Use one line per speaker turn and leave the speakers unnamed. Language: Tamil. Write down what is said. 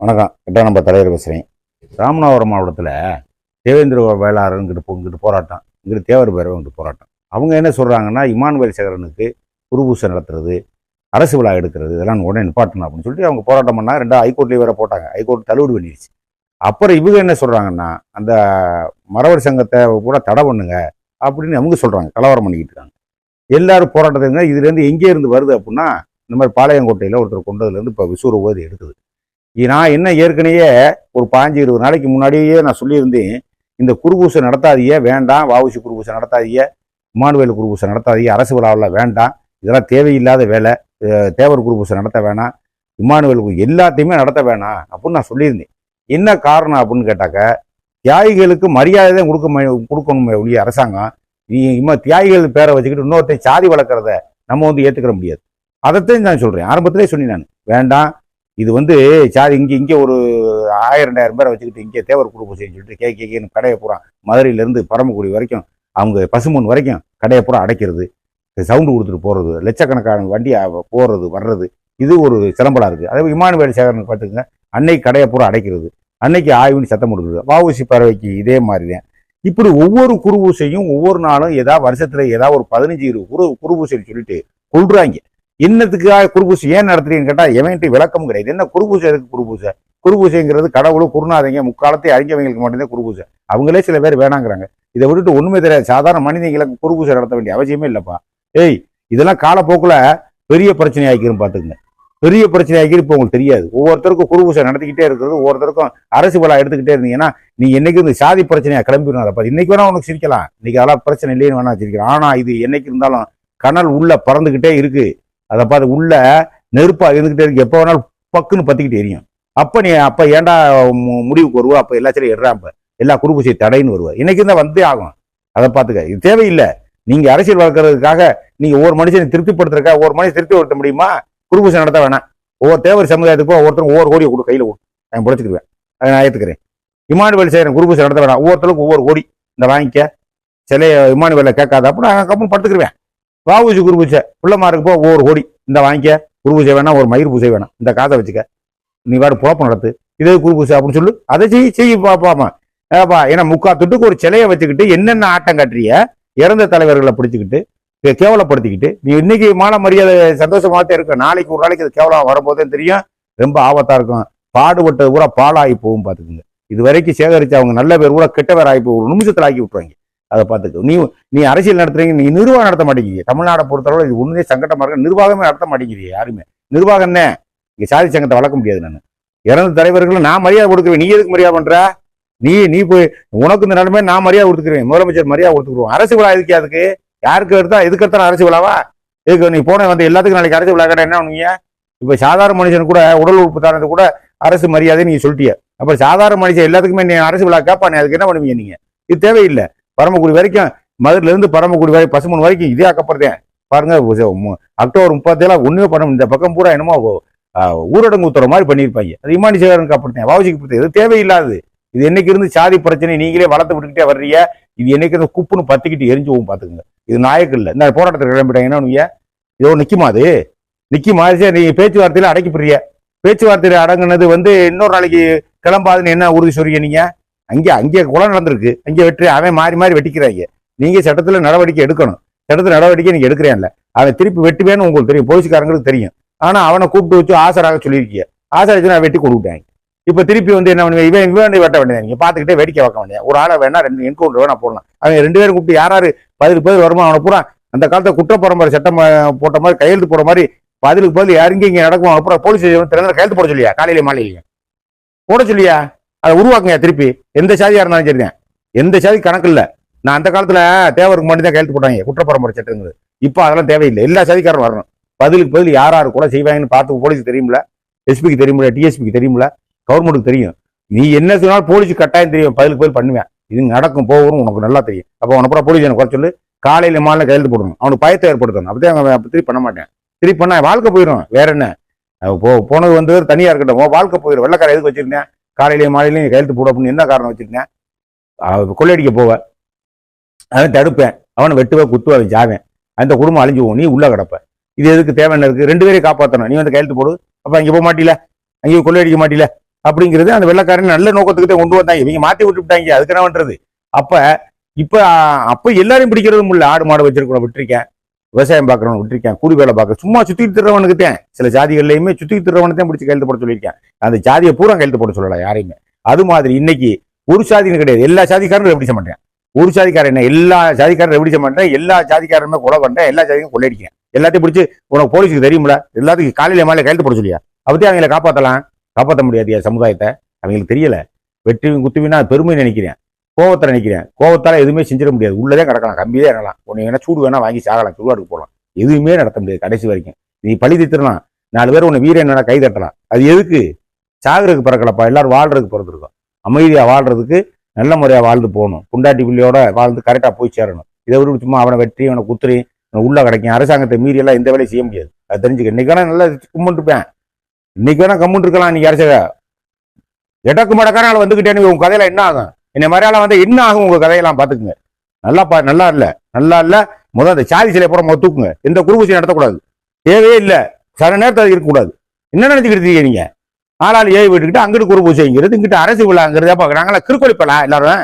வணக்கம். கிட்ட நம்ம தலைவர் பேசுகிறேன் ராமநாதபுரம் மாவட்டத்தில் தேவேந்திர வேளாளர் இங்கிட்டு போ இங்கிட்டு போராட்டம். இங்கிட்டு தேவர் பேரவை இங்கிட்டு போராட்டம். அவங்க என்ன சொல்கிறாங்கன்னா இமானுவேல் சேகரனுக்கு குருபூசை நடத்துறது அரசு விழா எடுக்கிறது இதெல்லாம் உடனே நிப்பாட்டணும் அப்படின்னு சொல்லிட்டு அவங்க போராட்டம் பண்ணாங்க. ரெண்டு ஹைகோர்ட்லேயே வேற போட்டாங்க. ஹைகோர்ட் தள்ளுபடி பண்ணிடுச்சு. அப்புறம் இவங்க என்ன சொல்கிறாங்கன்னா அந்த மறவர் சங்கத்தை கூட தடை பண்ணுங்க அப்படின்னு அவங்க சொல்கிறாங்க கலவரம் பண்ணிக்கிட்டு இருக்காங்க. எல்லாரும் போராட்டத்துங்க இதுலேருந்து எங்கே இருந்து வருது அப்படின்னா இந்த மாதிரி பாளையங்கோட்டையில் ஒருத்தர் கொண்டதுலேருந்து இப்போ விசூர ஓதி எடுக்குது. நான் என்ன ஏற்கனவே ஒரு பாஞ்சு இருபது நாளைக்கு முன்னாடியே நான் சொல்லியிருந்தேன் இந்த குருபூசை நடத்தாதீங்க வேண்டாம். வாவுசி குருபூசை நடத்தாதீங்க. இமானுவேல் குருபூசை நடத்தாதீங்க. அரசு விழாவில் வேண்டாம். இதெல்லாம் தேவையில்லாத வேலை. தேவர் குருபூசை நடத்த வேணாம். இமானுவேல் எல்லாத்தையுமே நடத்த வேணாம் அப்படின்னு நான் சொல்லியிருந்தேன். என்ன காரணம் அப்படின்னு கேட்டாக்க தியாகிகளுக்கு மரியாதை தான் கொடுக்க கொடுக்கணுமே ஒழிய அரசாங்கம். இம்மா தியாகிகள் பேரை வச்சுக்கிட்டு இன்னொருத்தையும் சாதி வளர்க்குறத நம்ம வந்து ஏற்றுக்கிற முடியாது. அதைத்தான் நான் சொல்கிறேன் ஆரம்பத்திலே சொன்னேன் நான். வேண்டாம் இது வந்து சாதி இங்கே இங்கே ஒரு ஆயிரம் ரெண்டாயிரம் பேரை வச்சுக்கிட்டு இங்கே தேவர் குரூப் சொல்லிட்டு கே கே கேன்னு கடையை பூரா மதுரையிலேருந்து பரமக்குடி வரைக்கும் அவங்க பசுமன் வரைக்கும் கடையை பூரா அடைக்கிறது. சவுண்டு கொடுத்துட்டு போகிறது லட்சக்கணக்கான வண்டி போகிறது வர்றது. இது ஒரு சிலம்பலாக இருக்குது அதே இமானுவேல் சேகரனுக்கு பார்த்துக்கங்க. அன்னைக்கு கடையை பூரா அடைக்கிறது. அன்னைக்கு ஆய்வுன்னு சத்தம் கொடுக்குறது வஉசி பறவைக்கு இதே மாதிரி தான் இப்படி ஒவ்வொரு குருபூசையும் ஒவ்வொரு நாளும் ஏதாவது வருஷத்தில் ஏதாவது ஒரு பதினஞ்சு இருபது குரு குருபூசைன்னு சொல்லிட்டு கொள்றாங்க இன்னத்துக்காக குருபூசை ஏன் நடத்துறீங்கன்னு கேட்டால் எவன்ட்டு விளக்கம் கிடையாது. என்ன குருபூசை எதுக்கு குருபூசை? குருபூசைங்கிறது கடவுளும் குருநாதைங்க முக்காலத்தை அறிஞ்சவங்களுக்கு மட்டும்தான் குருபூசை. அவங்களே சில பேர் வேணாங்கிறாங்க. இதை விட்டுட்டு ஒன்றுமே தெரியாது. சாதாரண மனிதங்களுக்கு குருபூசை நடத்த வேண்டிய அவசியமே இல்லைப்பா. ஏய் இதெல்லாம் காலப்போக்கில் பெரிய பிரச்சனை ஆகிக்கிறோம் பார்த்துக்குங்க பெரிய பிரச்சனை ஆகிக்கிற இப்போ உங்களுக்கு தெரியாது. ஒவ்வொருத்தருக்கும் குருபூசை நடத்திக்கிட்டே இருக்கிறது ஒவ்வொருத்தருக்கும் அரசு விழா எடுத்துக்கிட்டே இருந்தீங்கன்னா நீ என்னைக்கு இந்த சாதி பிரச்சனையாக கிளம்பிடணும் அதை பார்த்து இன்னைக்கு வேணா உனக்கு சிரிக்கலாம். இன்னைக்கு அதெல்லாம் பிரச்சனை இல்லைன்னு வேணா சிரிக்கலாம். ஆனால் இது என்னைக்கு இருந்தாலும் கனல் உள்ள பறந்துக்கிட்டே இருக்குது அதை பார்த்து உள்ள நெருப்பாக இருந்துகிட்டே இருக்கு. எப்போ வேணாலும் பக்குன்னு பத்திக்கிட்டு எரியும். அப்ப நீ அப்ப ஏன்டா மு- முடிவுக்கு வருவோம் அப்ப எல்லாத்திலையும் எடுறாம்ப எல்லா குறுபூசை தடைன்னு வருவ. இன்னைக்கு தான் வந்தே ஆகும் அதை பார்த்துக்க இது தேவையில்லை. நீங்க அரசியல் வளர்க்கறதுக்காக நீங்க ஒவ்வொரு மனுஷனை திருப்திப்படுத்துறக்கா ஒவ்வொரு மனுஷன் திருப்திப்படுத்த முடியுமா? குறுபூசை நடத்த வேணாம். ஒவ்வொரு தேவர் சமுதாயத்துக்கும் ஒவ்வொருத்தரும் ஒவ்வொரு கோடியை கொடு கையில் கொடு. நான் பிடிச்சிக்குவேன் அதை நான் ஏற்றுக்கிறேன் இமானுவேல் செய்கிறேன் குருபூசை நடத்த வேணாம். ஒவ்வொருத்தருக்கும் ஒவ்வொரு கோடி இந்த வாங்கிக்க. சிலைய இமானுவேலை கேட்காத அப்போ நான் கப்பல் படுத்துக்கிருவேன். வாவுசி குருபூசை பிள்ளைமாருக்கு போ ஒவ்வொரு கோடி. இந்த வாங்கிக்க. குருபூசை வேணாம் ஒரு மயிர் பூசை வேணாம். இந்த காதை வச்சுக்க. நீ வேறு புழப்பம் நடத்து. இதே குருபூசை அப்படின்னு சொல்லு. அதை செய்ய செய்ய பாப்பாமா. ஏப்பா ஏன்னா முக்கா தொட்டுக்கு ஒரு சிலையை வச்சுக்கிட்டு என்னென்ன ஆட்டம் கட்டுறிய இறந்த தலைவர்களை பிடிச்சிக்கிட்டு கேவலப்படுத்திக்கிட்டு நீ இன்னைக்கு மான மரியாதை சந்தோஷமாகத்தான் இருக்க. நாளைக்கு ஒரு நாளைக்கு அது கேவலம் வரும்போதே தெரியும். ரொம்ப ஆபத்தா இருக்கும். பாடுபட்டது பூரா பாலாகி போகும் பார்த்துக்குங்க. இது வரைக்கும் சேகரித்து அவங்க நல்ல பேர் கூட கெட்ட பேர் ஆகி போகும் ஒரு நிமிஷத்தில் ஆக்கி விட்டுருவாங்க. அதை பார்த்துக்க. நீ நீ அரசியல் நடத்துறீங்க நீ நிர்வாகம் நடத்த மாட்டேங்கிறீங்க தமிழ்நாடை பொறுத்தளவு இது ஒன்றுமே சங்கடமாக இருக்கு. நிர்வாகமே நடத்த மாட்டேங்கிறீங்க யாருமே. நிர்வாகம் என்ன? இங்கே சாதி சங்கத்தை வளர்க்க முடியாது நான். இறந்த தலைவர்களும் நான் மரியாதை கொடுக்குறேன் நீ எதுக்கு மரியாதை பண்ணுற நீ நீ போய் உனக்கு இந்த நிலைமை நான் மரியாதை கொடுத்துக்கிறேன். முதலமைச்சர் மரியாதை கொடுத்துக்குருவோம் அரசு விழா எதுக்கு அதுக்கு? யாருக்கு எடுத்தா எதுக்கு எடுத்தா அரசு விழாவா? இதுக்கு நீ போன வந்து எல்லாத்துக்கும் நாளைக்கு அரசு விழா கடை என்ன பண்ணுவீங்க? இப்போ சாதாரண மனுஷன் கூட உடல் உறுப்பு தானது கூட அரசு மரியாதை நீங்கள் சொல்லிட்டிய. அப்புறம் சாதாரண மனுஷன் எல்லாத்துக்குமே நீ அரசு விழா கேட்பா நீ அதுக்கு என்ன பண்ணுவீங்க நீங்கள் இது தேவையில்லை. பரமக்குடி வரைக்கும் மதுரையில இருந்து பரமக்குடி வரை பசுமன் வரைக்கும் இதே அக்கப்படுறேன் பாருங்க அக்டோபர் முப்பத்தேழு ஒண்ணுமே பண்ண இந்த பக்கம் பூரா என்னமோ ஊரடங்கு உத்தர மாதிரி பண்ணியிருப்பாங்க. அது இமானி சேகரனுக்கு அப்படித்தான். வாவுசிக்கு அப்படித்தான் இது தேவையில்லாது. இது என்னைக்கு இருந்து சாதி பிரச்சனை நீங்களே வளர்த்து விட்டுக்கிட்டே வர்றீங்க. இது என்னைக்கு இருந்து குப்புன்னு பத்திக்கிட்டு எரிஞ்சு போகும் பாத்துக்கங்க. இது நாயக்கு இல்லை. இந்த போராட்டத்தில் கிளம்பிட்டாங்கன்னா இதோ நிற்குமா அது? நிக்குமா? சரி நீ பேச்சுவார்த்தையில அடக்கி போடுறிய பேச்சுவார்த்தையில அடங்குனது வந்து இன்னொரு நாளைக்கு கிளம்பாதுன்னு என்ன உறுதி சொல்றீங்க நீங்க? அங்கே அங்கே கொலை நடந்திருக்கு. அங்கே வெற்றி அவன் மாறி மாறி வெட்டிக்கிறாங்க. நீங்கள் சட்டத்தில் நடவடிக்கை எடுக்கணும். சட்டத்தில் நடவடிக்கை நீங்கள் எடுக்கிறேன்ல அவன் திருப்பி வெட்டுவேன்னு உங்களுக்கு தெரியும். போலீஸ்காரங்களுக்கு தெரியும். ஆனால் அவனை கூப்பிட்டு வச்சு ஆசராக சொல்லியிருக்கீங்க. ஆசராச்சு நான் வெட்டி கொடுத்துட்டேன். இப்போ திருப்பி வந்து என்ன பண்ணுவேன் இவன் இவன் வெட்ட வேண்டியது. நீங்கள் பார்த்துக்கிட்டே வேடிக்கை வைக்க வேண்டிய ஒரு ஆளை வேணா ரெண்டு என்கவுண்டர் வேணா போடலாம். அவன் ரெண்டு பேரும் கூப்பிட்டு யாராரு பதிலுக்கு பதில் வருமா அவனை பூரா அந்த காலத்தை குற்ற பரம்பரை சட்டம் போட்ட மாதிரி கையெழுத்து போகிற மாதிரி பதிலுக்கு பதில் யாருங்க இங்கே நடக்கும் அப்புறம் போலீஸ் திறந்த கையெழுத்து போட சொல்லியா? காலையில மாலையிலையும். போட சொல்லியா? அதை உருவாக்குங்க திருப்பி. எந்த சாதியாக இருந்தாலும் சரிதான். எந்த சாதி கணக்கு இல்லை. நான் அந்த காலத்தில் தேவருக்கு மட்டும் தான் கையெழுத்து போட்டாங்க. குற்ற சட்டங்கிறது இப்போ அதெல்லாம் தேவையில்லை. எல்லா சாதிக்காரரும் வரணும். பதிலுக்கு பதில் யார் யார் கூட செய்வாங்கன்னு பார்த்து போலீஸுக்கு தெரியுமில்ல எஸ்பிக்கு தெரியுமில்ல டிஎஸ்பிக்கு தெரியுமில்ல கவர்மெண்ட்டுக்கு தெரியும். நீ என்ன சொன்னாலும் போலீஸ் கட்டாயம் தெரியும். பதிலுக்கு பதில் பண்ணுவேன். இது நடக்கும் போகும் உனக்கு நல்லா தெரியும். அப்போ உனக்கு கூட போலீஸ் எனக்கு குறை சொல்லி? காலையில் மாலை கையெழுத்து போடணும். அவனுக்கு பயத்தை ஏற்படுத்தணும். அப்படியே அவன் திருப்பி பண்ண மாட்டேன். திருப்பி பண்ண வாழ்க்கை போயிடும் வேற என்ன? போ போனது வந்து தனியாக இருக்கட்டும் வாழ்க்கை போயிடும் வெள்ளக்கார எதுக்கு வச்சிருந்தேன்? காலையிலயும் மாலையிலையும் கையெழுத்து போட அப்படின்னு என்ன காரணம் வச்சுருக்கேன்? கொள்ளையடிக்க போவேன் அவன் தடுப்பேன். அவனை வெட்டுவேன் குத்துவேன் அவன் ஜாவேன். அந்த குடும்பம் அழிஞ்சு நீ உள்ளே கிடப்ப. இது எதுக்கு தேவையான இருக்குது ரெண்டு பேரையும் காப்பாற்றணும் நீ வந்து கையெழுத்து போடு. அப்போ அங்கே போக மாட்டில? அங்கேயும் கொள்ளையடிக்க மாட்டில? அப்படிங்கிறது அந்த வெள்ளக்காரன் நல்ல நோக்கத்துக்கு தான் கொண்டு வந்தாங்க. இவங்க மாற்றி விட்டுவிட்டாங்க. அதுக்கு என்ன பண்ணுறது அப்போ இப்போ அப்போ எல்லாரையும் பிடிக்கிறதும் இல்லை. ஆடு மாடு வச்சிருக்கணும் விட்டுருக்கேன். விவசாயம் பார்க்குறவன் விட்டுருக்கேன் கூலி வேலை பார்க்க சும்மா சுற்றி திறவனுக்கு சில ஜாதிகள்லையுமே சுற்றி திறவனை பிடிச்சி கையெழுத்து போட சொல்லியிருக்கேன். அந்த ஜாதியை பூரா கையெழுத்து போட சொல்லலை யாரையுமே. அது மாதிரி இன்னைக்கு ஒரு சாதின்னு கிடையாது. எல்லா சாதிக்காரரும் எப்படி மாட்டேன்? ஒரு ஜாதிக்காரன் என்ன எல்லா ஜாதிக்காரரும் எப்படி மாட்டேன்? எல்லா ஜாதிக்காரருமே கொலை பண்றேன் எல்லா ஜாதியும் கொள்ளையடிக்கிறேன். எல்லாத்தையும் பிடிச்சி உனக்கு போலீஸுக்கு தெரியுமில எல்லாத்துக்கும் காலையில மேலே கையெழுத்து போட சொல்லியா? அப்படி அவங்கள காப்பாற்றலாம் காப்பாற்ற முடியாது சமுதாயத்தை. அவங்களுக்கு தெரியல. வெற்றி குத்துவினா பெருமை நினைக்கிறேன். கோவத்தை நினைக்கிறேன் கோவத்தால் எதுவுமே செஞ்சிட முடியாது. உள்ளதே கிடக்கலாம். கம்பியே இறங்கலாம் உன்னை வேணா சூடு வேணா வாங்கி சாகலாம். சுடுகாடுக்கு போகலாம் எதுவுமே நடத்த முடியாது. கடைசி வரைக்கும். நீ பழி திட்டுறலாம் நாலு பேர் உன்னை வீரன் கை தட்டலாம். அது எதுக்கு? சாகுறதுக்கு பிறக்கலப்பா. எல்லாரும் வாழ்றதுக்கு பிறந்திருக்கோம் அமைதியாக வாழ்றதுக்கு நல்ல முறையாக வாழ்ந்து போகணும். புண்டாட்டி பிள்ளையோட வாழ்ந்து கரெக்டாக போய் சேரணும். இதை விட்டு சும்மா அவனை வெட்டி அவனை குத்துறி அவனை உள்ளே கிடைக்கும். அரசாங்கத்தை மீறி எல்லாம் எந்த வேலையும் செய்ய முடியாது. அது தெரிஞ்சுக்க. இன்னைக்கு வேணா நல்லா கும்பிட்டு இருப்பேன் இன்னைக்கு வேணா கம்முன்னு இருக்கலாம். நீங்க அரசாக எடக்கு மடக்கான வந்துக்கிட்டேன்னு உன் கதையில என்ன ஆகும்? இந்த மாதிரியால வந்து என்ன ஆகும் உங்க கதையெல்லாம் பாத்துக்குங்க நல்லா பா நல்லா இல்ல. நல்லா இல்ல. முதல் அந்த சாதி சிலை போட முதல் தூக்குங்க. எந்த குருபூசி நடத்தக்கூடாது. தேவையே இல்லை. சில நேரத்தில் அது இருக்கக்கூடாது. என்ன நினைச்சுக்கிட்டு இருக்கீங்க நீங்க? ஆளாள் ஏவி விட்டுக்கிட்டு அங்கிட்டு குறுபூசைங்கிறது இங்கிட்டு அரசு விழாங்கிறது. அப்ப நாங்களாம் கிறுக்கொழிப்பலா எல்லாரும்?